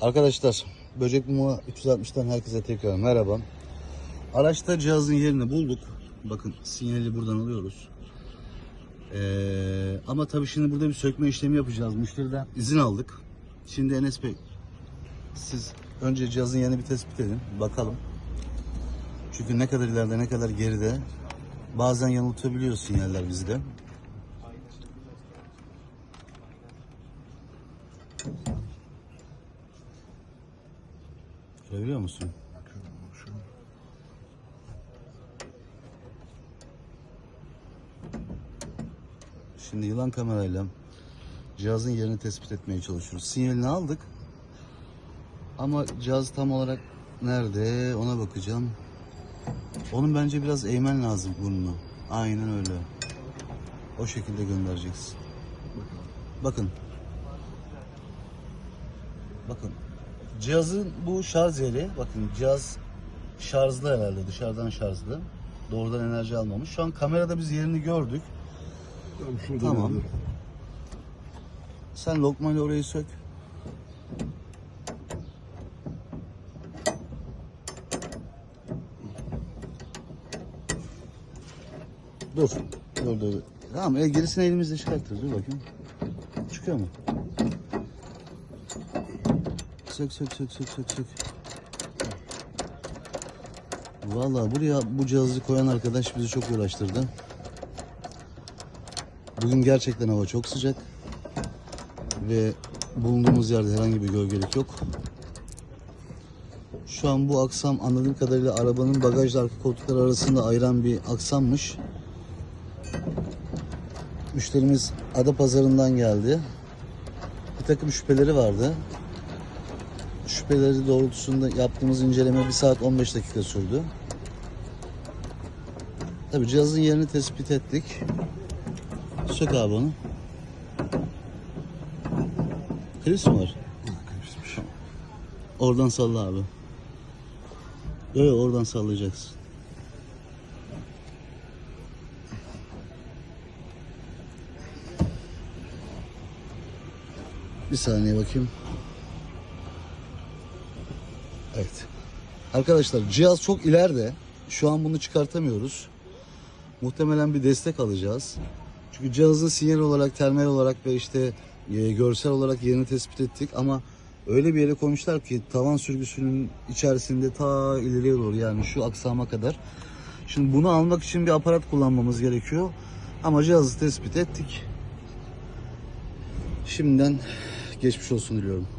Arkadaşlar Böcek Mumu 360'tan herkese tekrar merhaba. Araçta cihazın yerini bulduk. Bakın sinyali buradan alıyoruz. Ee, ama tabii şimdi burada bir sökme işlemi yapacağız. Müşteriden izin aldık. Şimdi Enes Bey siz önce cihazın yerini bir tespit edin. Bakalım. Çünkü ne kadar ileride ne kadar geride bazen yanıltabiliyor sinyaller bizi Görebiliyor musun? Şimdi yılan kamerayla cihazın yerini tespit etmeye çalışıyoruz. Sinyalini aldık. Ama cihaz tam olarak nerede ona bakacağım. Onun bence biraz eğmen lazım burnunu. Aynen öyle. O şekilde göndereceksin. Bakın. Bakın. Cihazın bu şarj yeri. Bakın cihaz şarjlı herhalde. Dışarıdan şarjlı. Doğrudan enerji almamış. Şu an kamerada biz yerini gördük. Tamam, Tamam. Sen lokmayla orayı sök. Dur. Dur dur. Tamam e, gerisini elimizle çıkartırız. Dur bakayım. Çıkıyor mu? Sök sök sök sök sök sök. Vallahi buraya bu cihazı koyan arkadaş bizi çok uğraştırdı. Bugün gerçekten hava çok sıcak ve bulunduğumuz yerde herhangi bir gölgelik yok. Şu an bu aksam anladığım kadarıyla arabanın bagajla arka koltukları arasında ayıran bir aksammış. Müşterimiz Ada Pazarından geldi. Bir takım şüpheleri vardı. Şüpheleri doğrultusunda yaptığımız inceleme 1 saat 15 dakika sürdü. Tabii cihazın yerini tespit ettik. Sök abi onu. Kriz mi var? Oradan salla abi. Yok oradan sallayacaksın. Bir saniye bakayım. Evet. Arkadaşlar cihaz çok ileride. Şu an bunu çıkartamıyoruz. Muhtemelen bir destek alacağız. Çünkü cihazın sinyal olarak, termal olarak ve işte e, görsel olarak yerini tespit ettik ama öyle bir yere koymuşlar ki tavan sürgüsünün içerisinde ta ileriye doğru yani şu aksama kadar. Şimdi bunu almak için bir aparat kullanmamız gerekiyor. Ama cihazı tespit ettik. Şimdiden geçmiş olsun diliyorum.